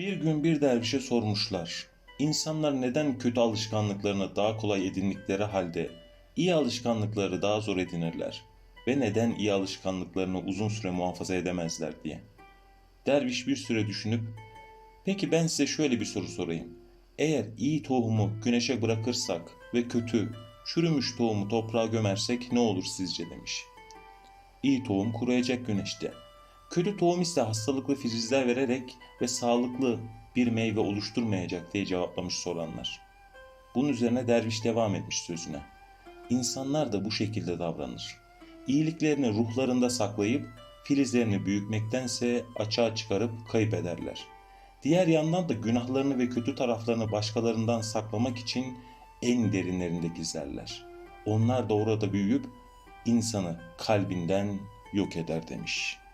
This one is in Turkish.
Bir gün bir dervişe sormuşlar. İnsanlar neden kötü alışkanlıklarını daha kolay edindikleri halde iyi alışkanlıkları daha zor edinirler ve neden iyi alışkanlıklarını uzun süre muhafaza edemezler diye. Derviş bir süre düşünüp Peki ben size şöyle bir soru sorayım. Eğer iyi tohumu güneşe bırakırsak ve kötü, çürümüş tohumu toprağa gömersek ne olur sizce demiş. İyi tohum kuruyacak güneşte. Kötü tohum ise hastalıklı filizler vererek ve sağlıklı bir meyve oluşturmayacak diye cevaplamış soranlar. Bunun üzerine derviş devam etmiş sözüne. İnsanlar da bu şekilde davranır. İyiliklerini ruhlarında saklayıp filizlerini büyütmektense açığa çıkarıp kayıp ederler. Diğer yandan da günahlarını ve kötü taraflarını başkalarından saklamak için en derinlerinde gizlerler. Onlar da orada büyüyüp insanı kalbinden yok eder demiş.''